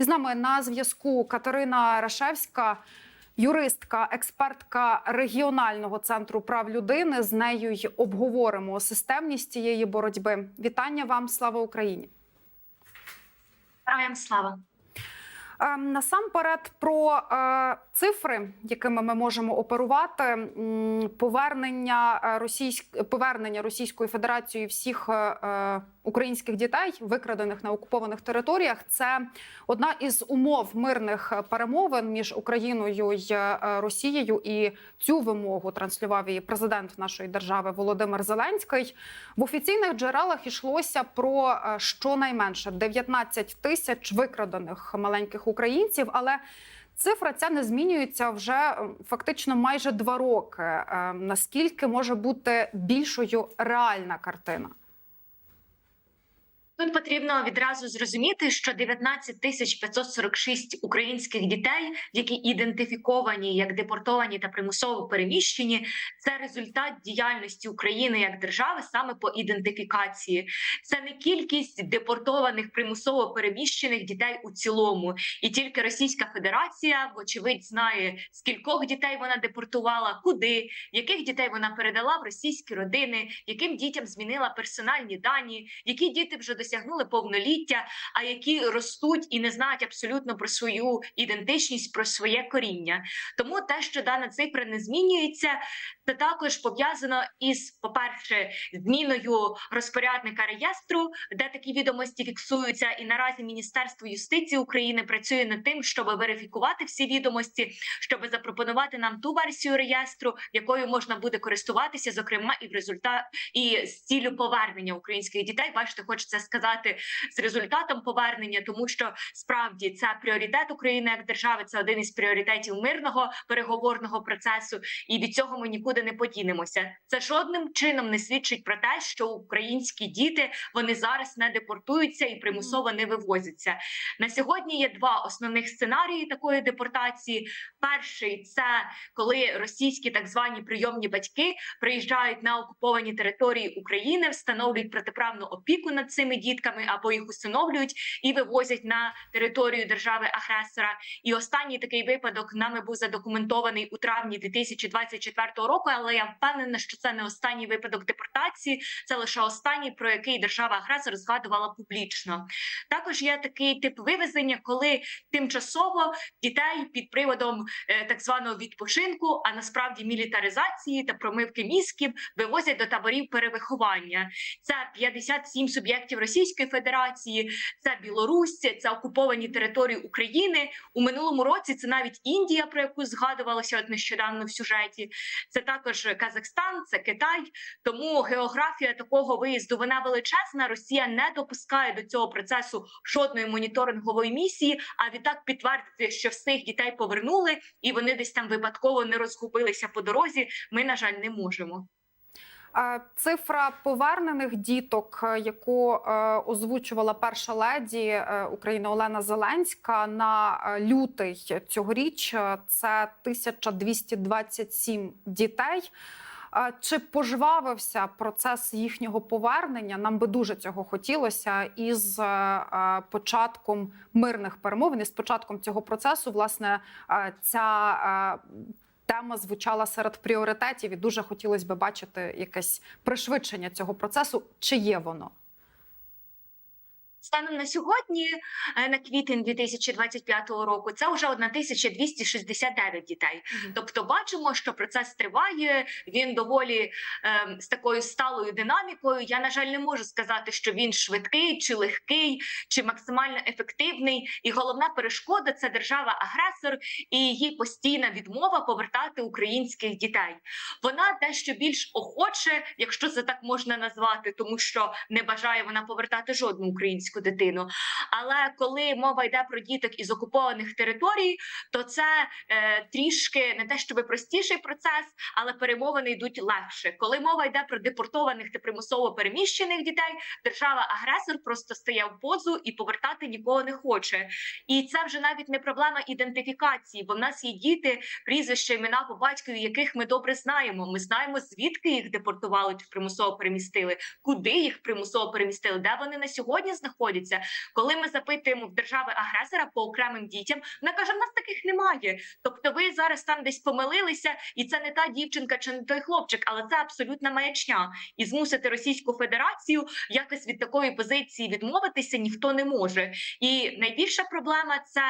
З нами на зв'язку Катерина Рашевська, юристка, експертка регіонального центру прав людини. З нею й обговоримо системність цієї боротьби. Вітання вам, слава Україні! Героям слава. Насамперед про цифри, якими ми можемо оперувати, повернення е, російськ... повернення Російською Федерацією всіх е, е, українських дітей, викрадених на окупованих територіях, це одна із умов мирних перемовин між Україною і е, Росією. І цю вимогу транслював і президент нашої держави Володимир Зеленський. В офіційних джерелах йшлося про щонайменше 19 тисяч викрадених маленьких українців, але цифра ця не змінюється вже фактично майже два роки. Е, Наскільки може бути більшою реальна картина? Тут потрібно відразу зрозуміти, що 19 тисяч 546 українських дітей, які ідентифіковані як депортовані та примусово переміщені, це результат діяльності України як держави саме по ідентифікації. Це не кількість депортованих примусово переміщених дітей у цілому, і тільки Російська Федерація, вочевидь, знає скількох дітей вона депортувала, куди, яких дітей вона передала в російські родини, яким дітям змінила персональні дані, які діти вже досягнули повноліття, а які ростуть і не знають абсолютно про свою ідентичність, про своє коріння. Тому те, що дана цифра не змінюється, це також пов'язано із, по-перше, зміною розпорядника реєстру, де такі відомості фіксуються. І наразі Міністерство юстиції України працює над тим, щоб верифікувати всі відомості, щоб запропонувати нам ту версію реєстру, якою можна буде користуватися, зокрема, і в результат і з ціллю повернення українських дітей. Бачите, хочеться сказати з результатом повернення, тому що справді це пріоритет України як держави. Це один із пріоритетів мирного переговорного процесу, і від цього ми нікуди не подінемося. Це жодним чином не свідчить про те, що українські діти вони зараз не депортуються і примусово не вивозяться. На сьогодні є два основних сценарії такої депортації. Перший це коли російські так звані прийомні батьки приїжджають на окуповані території України, встановлюють протиправну опіку над цими дітками або їх усиновлюють і вивозять на територію держави-агресора. І останній такий випадок нами був задокументований у травні 2024 року. Але я впевнена, що це не останній випадок депортації, це лише останній, про який держава-агресор згадувала публічно. Також є такий тип вивезення, коли тимчасово дітей під приводом е, так званого відпочинку, а насправді мілітаризації та промивки мізків вивозять до таборів перевиховання. Це 57 суб'єктів Російської Федерації, це Білорусь, це окуповані території України. У минулому році це навіть Індія, про яку згадувалося от нещодавно в сюжеті. Це також Казахстан, це Китай. Тому географія такого виїзду вона величезна. Росія не допускає до цього процесу жодної моніторингової місії. А відтак підтвердити, що всіх дітей повернули, і вони десь там випадково не розгубилися по дорозі. Ми на жаль не можемо. Цифра повернених діток, е, яку е, озвучувала перша леді е, України Олена Зеленська на лютий цьогоріч, це 1227 дітей. Чи пожвавився процес їхнього повернення? Нам би дуже цього хотілося із початком мирних перемовин, і з початком цього процесу, власне, ця тема звучала серед пріоритетів, і дуже хотілося б бачити якесь пришвидшення цього процесу. Чи є воно? Станом на сьогодні, е, на квітень 2025 року, це вже 1269 дітей. Тобто, бачимо, що процес триває. Він доволі е, з такою сталою динамікою. Я на жаль не можу сказати, що він швидкий чи легкий, чи максимально ефективний. І головна перешкода це держава-агресор і її постійна відмова повертати українських дітей. Вона дещо більш охоче, якщо це так можна назвати, тому що не бажає вона повертати жодну українську дитину. Але коли мова йде про діток із окупованих територій, то це е, трішки не те, щоб простіший процес, але перемовини йдуть легше. Коли мова йде про депортованих та примусово переміщених дітей, держава-агресор просто стає в позу і повертати нікого не хоче. І це вже навіть не проблема ідентифікації, бо в нас є діти, прізвища, імена по батькові, яких ми добре знаємо. Ми знаємо, звідки їх депортували чи примусово перемістили, куди їх примусово перемістили, де вони на сьогодні знаходяться знаходяться. Коли ми запитуємо в держави агресора по окремим дітям, вона каже: в нас таких немає. Тобто, ви зараз там десь помилилися, і це не та дівчинка чи не той хлопчик, але це абсолютна маячня. І змусити Російську Федерацію якось від такої позиції відмовитися ніхто не може. І найбільша проблема це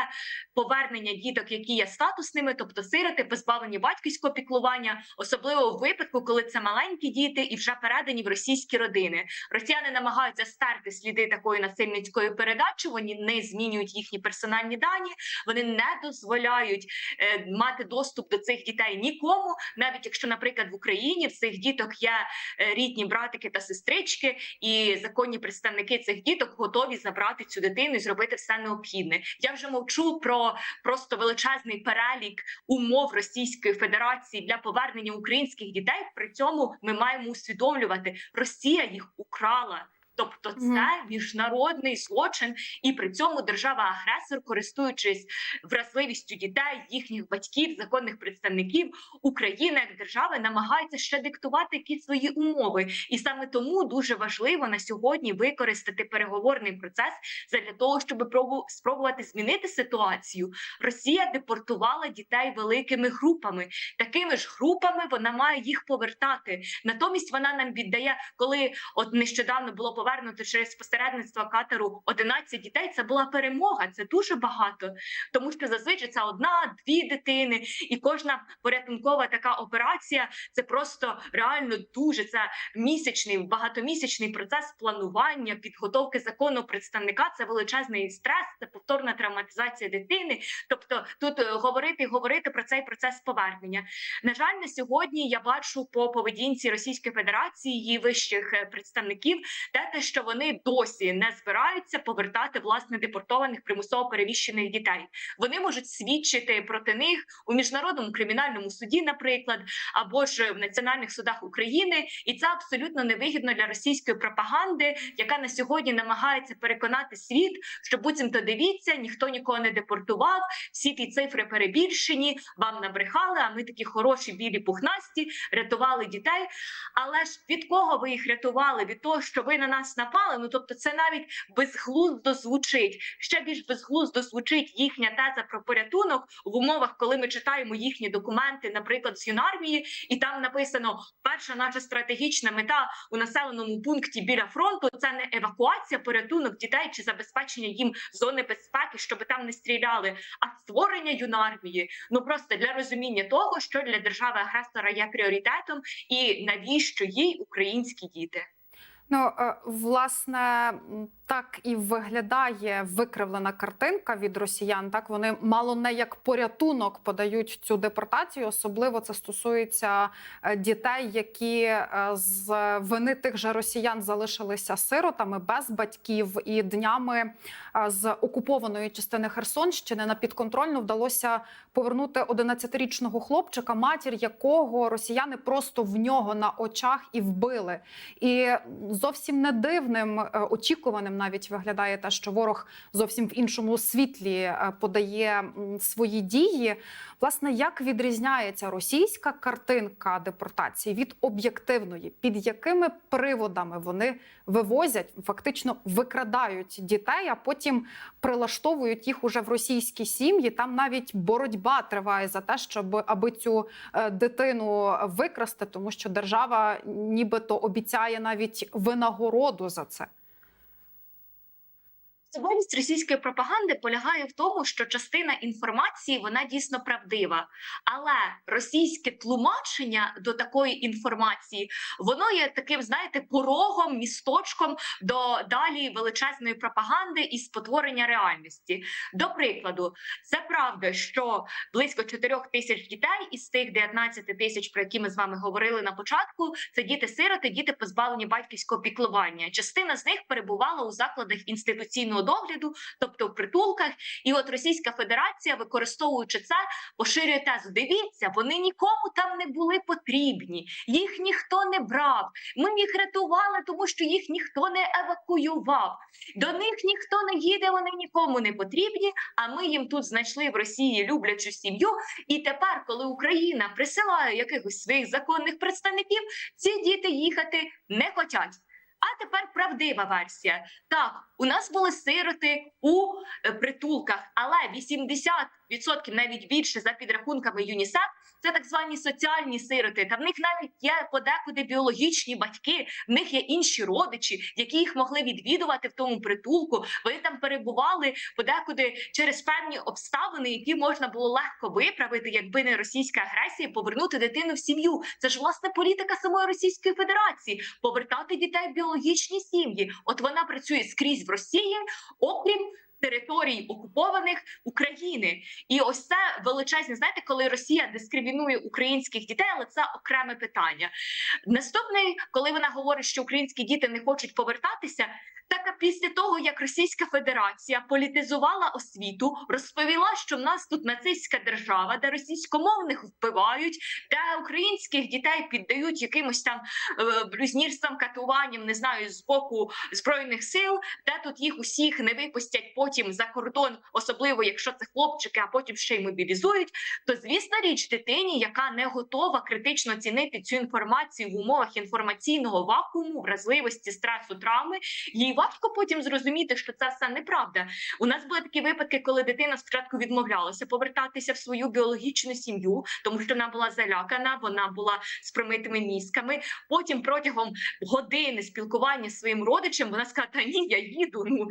повернення діток, які є статусними, тобто сироти, позбавлені батьківського піклування, особливо в випадку, коли це маленькі діти і вже передані в російські родини. Росіяни намагаються стерти сліди такої насильницької передачі. Вони не змінюють їхні персональні дані, вони не дозволяють е, мати доступ до цих дітей нікому, навіть якщо, наприклад, в Україні в цих діток є е, рідні братики та сестрички, і законні представники цих діток готові забрати цю дитину і зробити все необхідне. Я вже мовчу про просто величезний перелік умов Російської Федерації для повернення українських дітей. При цьому ми маємо усвідомлювати, Росія їх украла. Тобто це міжнародний злочин, і при цьому держава-агресор, користуючись вразливістю дітей, їхніх батьків, законних представників, Україна як держави намагається ще диктувати якісь свої умови, і саме тому дуже важливо на сьогодні використати переговорний процес для того, щоб спробувати змінити ситуацію. Росія депортувала дітей великими групами. Такими ж групами вона має їх повертати. Натомість вона нам віддає, коли от нещодавно було повернуто через посередництво катеру 11 дітей. Це була перемога. Це дуже багато, тому що зазвичай це одна, дві дитини, і кожна порятункова така операція це просто реально дуже це місячний, багатомісячний процес планування, підготовки законного представника. Це величезний стрес, це повторна травматизація дитини. Тобто, тут е, говорити і говорити про цей процес повернення. На жаль, на сьогодні я бачу по поведінці Російської Федерації її вищих е, представників, те, те, що вони досі не збираються повертати власне депортованих примусово перевіщених дітей. Вони можуть свідчити проти них у міжнародному кримінальному суді, наприклад, або ж в національних судах України, і це абсолютно невигідно для російської пропаганди, яка на сьогодні намагається переконати світ, що буцімто дивіться, ніхто нікого не депортував, всі ті цифри перебільшені, вам набрехали. А ми такі хороші, білі пухнасті, рятували дітей. Але ж від кого ви їх рятували? Від того, що ви на нас напали? Ну тобто, це навіть безглуздо звучить. Ще більш безглуздо звучить їхня теза про порятунок в умовах, коли ми читаємо їхні документи, наприклад, з юнармії, і там написано: перша наша стратегічна мета у населеному пункті біля фронту це не евакуація, порятунок дітей чи забезпечення їм зони безпеки, щоб там не стріляли, а створення юнармії. Ну просто для розуміння того, що для держави агресора є пріоритетом, і навіщо їй українські діти. Ну, е, власне, так і виглядає викривлена картинка від росіян. Так вони мало не як порятунок подають цю депортацію. Особливо це стосується е, дітей, які е, з вини тих же росіян залишилися сиротами без батьків, і днями з окупованої частини Херсонщини на підконтрольну вдалося повернути 11-річного хлопчика, матір якого росіяни просто в нього на очах і вбили. І зовсім не дивним, е, очікуваним навіть виглядає те, що ворог зовсім в іншому світлі е, подає свої дії. Власне, як відрізняється російська картинка депортації від об'єктивної, під якими приводами вони вивозять, фактично викрадають дітей, а потім прилаштовують їх уже в російські сім'ї. Там навіть боротьба триває за те, щоб аби цю е, дитину викрасти, тому що держава нібито обіцяє навіть винагороду за це. Особливість російської пропаганди полягає в тому, що частина інформації вона дійсно правдива, але російське тлумачення до такої інформації воно є таким, знаєте, порогом, місточком до далі величезної пропаганди і спотворення реальності. До прикладу, це правда, що близько 4 тисяч дітей із тих 19 тисяч, про які ми з вами говорили на початку, це діти-сироти, діти позбавлені батьківського піклування. Частина з них перебувала у закладах інституційного догляду, тобто в притулках. І от Російська Федерація, використовуючи це, поширює тезу. Дивіться, вони нікому там не були потрібні, їх ніхто не брав. Ми їх рятували, тому що їх ніхто не евакуював. До них ніхто не їде, вони нікому не потрібні. А ми їм тут знайшли в Росії люблячу сім'ю. І тепер, коли Україна присилає якихось своїх законних представників, ці діти їхати не хочуть. А тепер правдива версія. Так, у нас були сироти у е, притулках, але 80%, навіть більше за підрахунками ЮНІСЕФ, це так звані соціальні сироти. Та в них навіть є подекуди біологічні батьки, в них є інші родичі, які їх могли відвідувати в тому притулку. Вони там перебували подекуди через певні обставини, які можна було легко виправити, якби не російська агресія, повернути дитину в сім'ю. Це ж власне політика самої Російської Федерації повертати дітей в біологічні сім'ї. От вона працює скрізь в Росії, окрім. Територій окупованих України, і ось це величезне. Знаєте, коли Росія дискримінує українських дітей, але це окреме питання. Наступний, коли вона говорить, що українські діти не хочуть повертатися, так після того, як Російська Федерація політизувала освіту, розповіла, що в нас тут нацистська держава, де російськомовних вбивають, де українських дітей піддають якимось там е, блюзнірствам, катуванням, не знаю, з боку збройних сил, де тут їх усіх не випустять потім за кордон, особливо якщо це хлопчики, а потім ще й мобілізують. То звісна річ дитині, яка не готова критично цінити цю інформацію в умовах інформаційного вакууму, вразливості, стресу, травми, їй важко потім зрозуміти, що це все неправда. У нас були такі випадки, коли дитина спочатку відмовлялася повертатися в свою біологічну сім'ю, тому що вона була залякана, вона була з промитими мізками. Потім протягом години спілкування з своїм родичем вона сказала: Та ні, я їду. Ну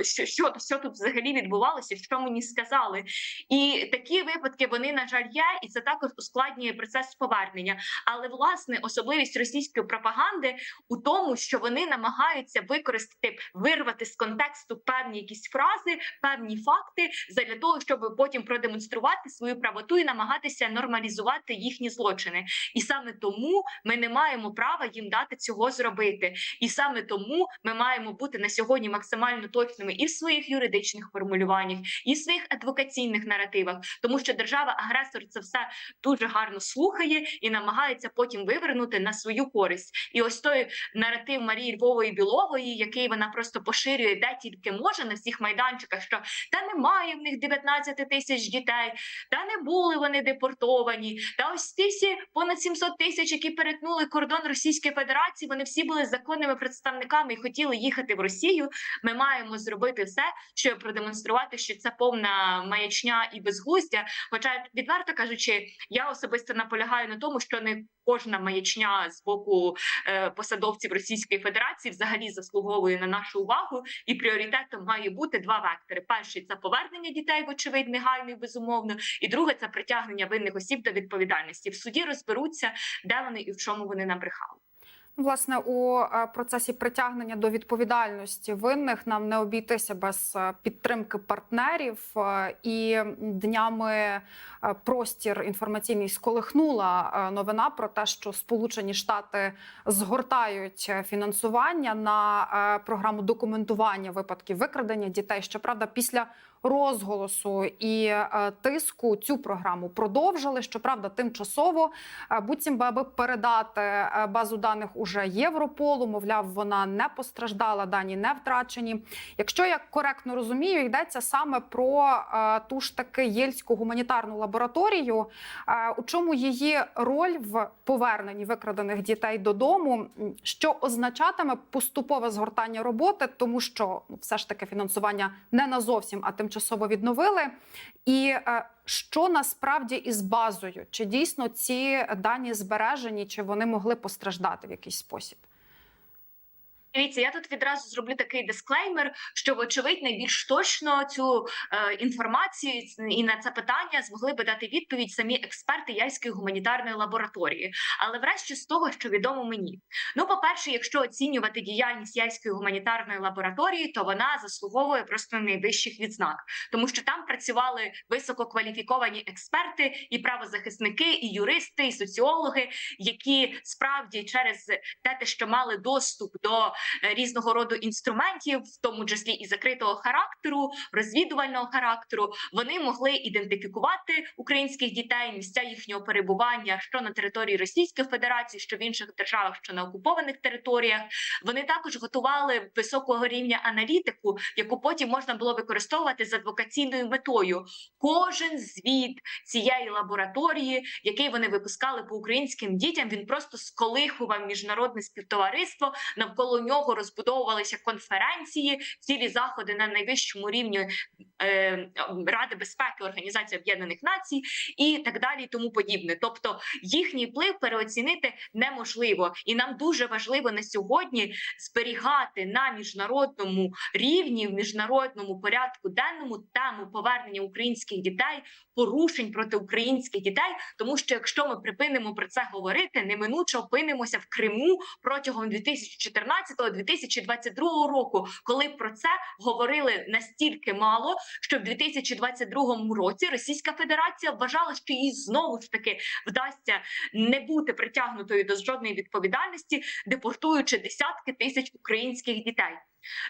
е, що, що, що тут взагалі відбувалося? Що мені сказали? І такі випадки вони на жаль є, і це також ускладнює процес повернення. Але власне особливість російської пропаганди у тому, що вони намагаються використати вирвати з контексту певні якісь фрази, певні факти, задля того, щоб потім продемонструвати свою правоту і намагатися нормалізувати їхні злочини. І саме тому ми не маємо права їм дати цього зробити. І саме тому ми маємо бути на сьогодні максимально точними і в своїх юридичних формулюваннях, і в своїх адвокаційних наративах, тому що держава-агресор це все дуже гарно слухає і намагається потім вивернути на свою користь. І ось той наратив Марії Львової Білової, який вона просто поширює де тільки може на всіх майданчиках, що та немає в них 19 тисяч дітей, та не були вони депортовані. Та ось ті всі понад 700 тисяч, які перетнули кордон Російської Федерації, вони всі були законними представниками і хотіли їхати в Росію. Ми маємо зробити все, щоб продемонструвати, що це повна маячня і безглуздя. Хоча, відверто кажучи, я особисто наполягаю на тому, що не кожна маячня з боку е, посадовців Російської Федерації взагалі заслуговує на нашу увагу, і пріоритетом має бути два вектори: перший це повернення дітей, вочевидь, негайно безумовно, і друге це притягнення винних осіб до відповідальності. В суді розберуться, де вони і в чому вони набрехали. Власне, у е, процесі притягнення до відповідальності винних нам не обійтися без е, підтримки партнерів. Е, І днями простір інформаційний сколихнула новина про те, що Сполучені Штати згортають фінансування на програму документування випадків викрадення дітей. Щоправда, після розголосу і е, тиску цю програму продовжили. Щоправда, тимчасово е, буцім би аби передати е, базу даних уже Європолу. Мовляв, вона не постраждала, дані не втрачені. Якщо я коректно розумію, йдеться саме про ту ж таки єльську гуманітарну лабораторію. У чому її роль в поверненні викрадених дітей додому, що означатиме поступове згортання роботи, тому що ну, все ж таки фінансування не на зовсім, а тимчасово відновили. І е, що насправді із базою? Чи дійсно ці дані збережені, чи вони могли постраждати в якийсь спосіб? Дивіться, я тут відразу зроблю такий дисклеймер, що вочевидь найбільш точно цю е, інформацію і на це питання змогли би дати відповідь самі експерти Яльської гуманітарної лабораторії. Але врешті з того, що відомо мені, ну по перше, якщо оцінювати діяльність Яльської гуманітарної лабораторії, то вона заслуговує просто найвищих відзнак, тому що там працювали висококваліфіковані експерти, і правозахисники, і юристи, і соціологи, які справді через те, що мали доступ до різного роду інструментів, в тому числі і закритого характеру, розвідувального характеру, вони могли ідентифікувати українських дітей, місця їхнього перебування, що на території Російської Федерації, що в інших державах, що на окупованих територіях. Вони також готували високого рівня аналітику, яку потім можна було використовувати з адвокаційною метою. Кожен звіт цієї лабораторії, який вони випускали по українським дітям, він просто сколихував міжнародне співтовариство навколо нього розбудовувалися конференції, цілі заходи на найвищому рівні е, Ради безпеки Організації Об'єднаних Націй і так далі, і тому подібне. Тобто їхній вплив переоцінити неможливо, і нам дуже важливо на сьогодні зберігати на міжнародному рівні в міжнародному порядку денному тему повернення українських дітей, порушень проти українських дітей, тому що якщо ми припинимо про це говорити, неминуче опинимося в Криму протягом 2014-2022 року, коли про це говорили настільки мало, що в 2022 році Російська Федерація вважала, що їй знову ж таки вдасться не бути притягнутою до жодної відповідальності, депортуючи десятки тисяч українських дітей.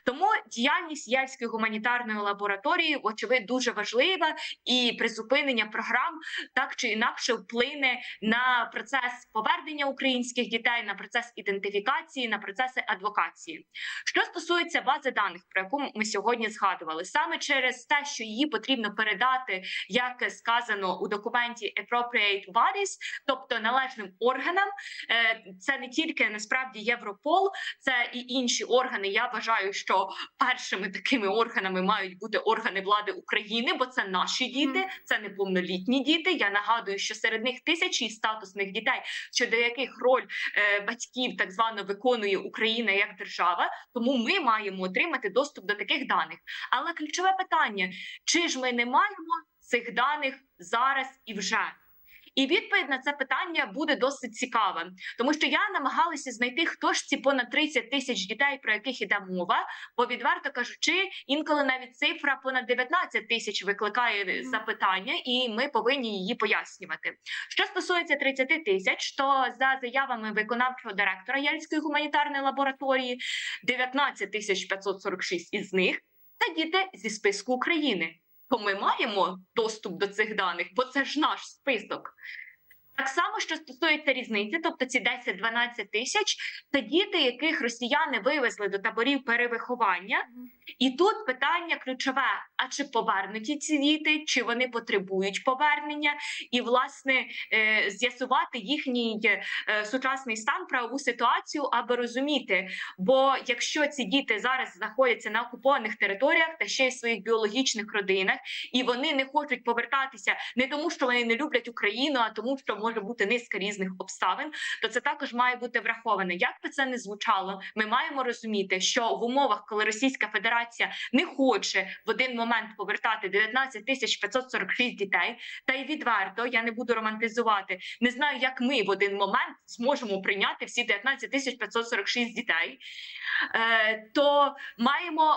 Тому діяльність Єльської гуманітарної лабораторії, вочевидь, дуже важлива, і призупинення програм так чи інакше вплине на процес повернення українських дітей, на процес ідентифікації, на процеси адвокації. Що стосується бази даних, про яку ми сьогодні згадували, саме через те, що її потрібно передати, як сказано у документі Appropriate Bodies, тобто належним органам, е, це не тільки насправді Європол, це і інші органи. Я вважаю, що першими такими органами мають бути органи влади України, бо це наші діти, це неповнолітні діти. Я нагадую, що серед них тисячі статусних дітей, щодо яких роль е, батьків так звано виконує Україна як держава. Тому ми маємо отримати доступ до таких даних. Але ключове питання: чи ж ми не маємо цих даних зараз і вже? І відповідь на це питання буде досить цікава, тому що я намагалася знайти, хто ж ці понад 30 тисяч дітей, про яких іде мова. Бо відверто кажучи, інколи навіть цифра понад 19 тисяч викликає запитання, і ми повинні її пояснювати. Що стосується 30 тисяч, то за заявами виконавчого директора Єльської гуманітарної лабораторії 19 тисяч 546 із них це діти зі списку України то ми маємо доступ до цих даних, бо це ж наш список. Так само, що стосується різниці, тобто ці 10-12 тисяч, це діти, яких росіяни вивезли до таборів перевиховання, і тут питання ключове: а чи повернуті ці діти, чи вони потребують повернення, і власне е, з'ясувати їхній е, сучасний стан, правову ситуацію, аби розуміти. Бо якщо ці діти зараз знаходяться на окупованих територіях та ще й в своїх біологічних родинах, і вони не хочуть повертатися не тому, що вони не люблять Україну, а тому, що може бути низка різних обставин, то це також має бути враховано. Як би це не звучало, ми маємо розуміти, що в умовах, коли Російська Федерація не хоче в один момент повертати 19 тисяч 546 дітей, та й відверто я не буду романтизувати. Не знаю, як ми в один момент зможемо прийняти всі 19 тисяч 546 дітей, е, то маємо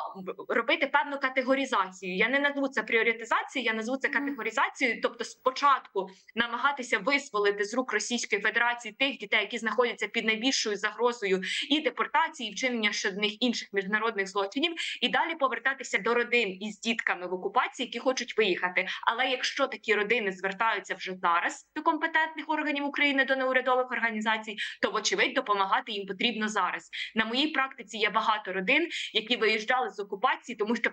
робити певну категоризацію. Я не назву це пріоритизацією, я назву це категоризацією, тобто спочатку намагатися визволити з рук Російської Федерації тих дітей, які знаходяться під найбільшою загрозою і депортації, і вчинення щодо них інших міжнародних злочинів, і далі повертатися до родин із дітками в окупації, які хочуть виїхати. Але якщо такі родини звертаються вже зараз до компетентних органів України, до неурядових організацій, то вочевидь допомагати їм потрібно зараз. На моїй практиці є багато родин, які виїжджали з окупації, тому що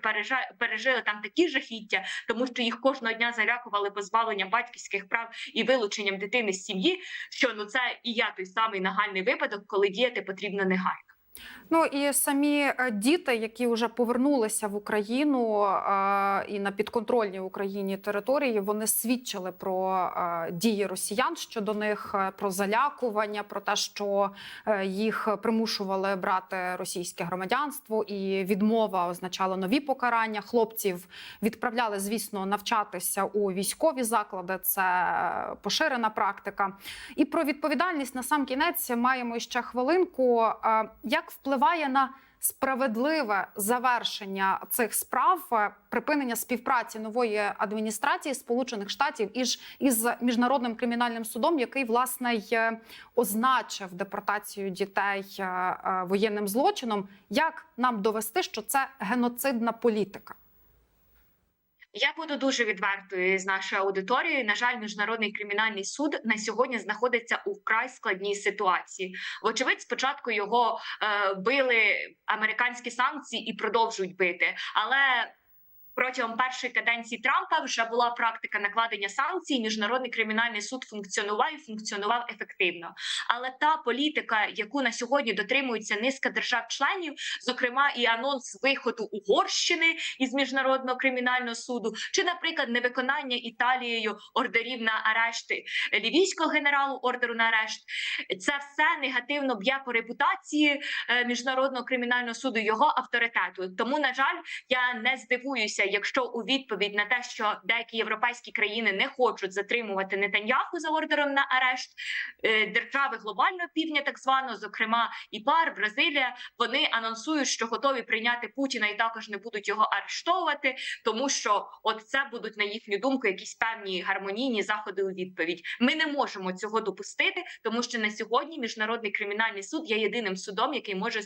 пережили там такі жахіття, тому що їх кожного дня залякували позбавленням батьківських прав і вилученням дитини з сім'ї. Що ну це і я той самий нагальний випадок, коли діяти потрібно негайно. Ну і самі е, діти, які вже повернулися в Україну е, і на підконтрольній Україні території, вони свідчили про е, дії росіян щодо них, про залякування, про те, що їх примушували брати російське громадянство, і відмова означала нові покарання. Хлопців відправляли, звісно, навчатися у військові заклади. Це поширена практика. І про відповідальність на сам кінець маємо ще хвилинку. Е, Як впливає на справедливе завершення цих справ, е, припинення співпраці нової адміністрації Сполучених Штатів із із міжнародним кримінальним судом, який власне й означив депортацію дітей е, е, воєнним злочином? Як нам довести, що це геноцидна політика? Я буду дуже відвертою з нашою аудиторією. На жаль, міжнародний кримінальний суд на сьогодні знаходиться у вкрай складній ситуації. Вочевидь, спочатку його е, били американські санкції і продовжують бити, але протягом першої каденції Трампа вже була практика накладення санкцій. Міжнародний кримінальний суд функціонував і функціонував ефективно. Але та політика, яку на сьогодні дотримується низка держав-членів, зокрема і анонс виходу Угорщини із міжнародного кримінального суду, чи, наприклад, невиконання Італією ордерів на арешти лівійського генералу ордеру на арешт, це все негативно б'є по репутації е, міжнародного кримінального суду його авторитету. Тому, на жаль, я не здивуюся, якщо у відповідь на те, що деякі європейські країни не хочуть затримувати Нетаньяху за ордером на арешт, е, держави глобального півдня, так звано, зокрема ІПАР, Бразилія, вони анонсують, що готові прийняти Путіна і також не будуть його арештовувати, тому що от це будуть на їхню думку якісь певні гармонійні заходи у відповідь. Ми не можемо цього допустити, тому що на сьогодні міжнародний кримінальний суд є єдиним судом, який може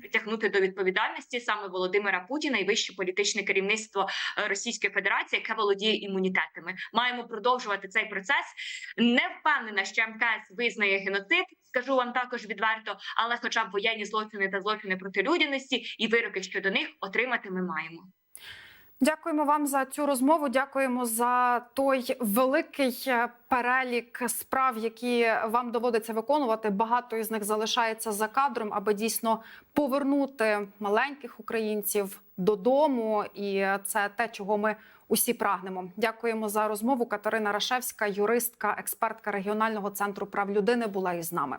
притягнути до відповідальності саме Володимира Путіна і вище політичне керівництво е, Російської Федерації, яке володіє імунітетами. Маємо продовжувати цей процес. Не впевнена, що МКС визнає геноцид. Скажу вам також відверто, але хоча б воєнні злочини та злочини проти людяності і вироки щодо них отримати ми маємо. Дякуємо вам за цю розмову. Дякуємо за той великий е, перелік справ, які вам доводиться виконувати. Багато із них залишається за кадром, аби дійсно повернути маленьких українців додому. І це те, чого ми усі прагнемо. Дякуємо за розмову. Катерина Рашевська, юристка, експертка регіонального центру прав людини, була із нами.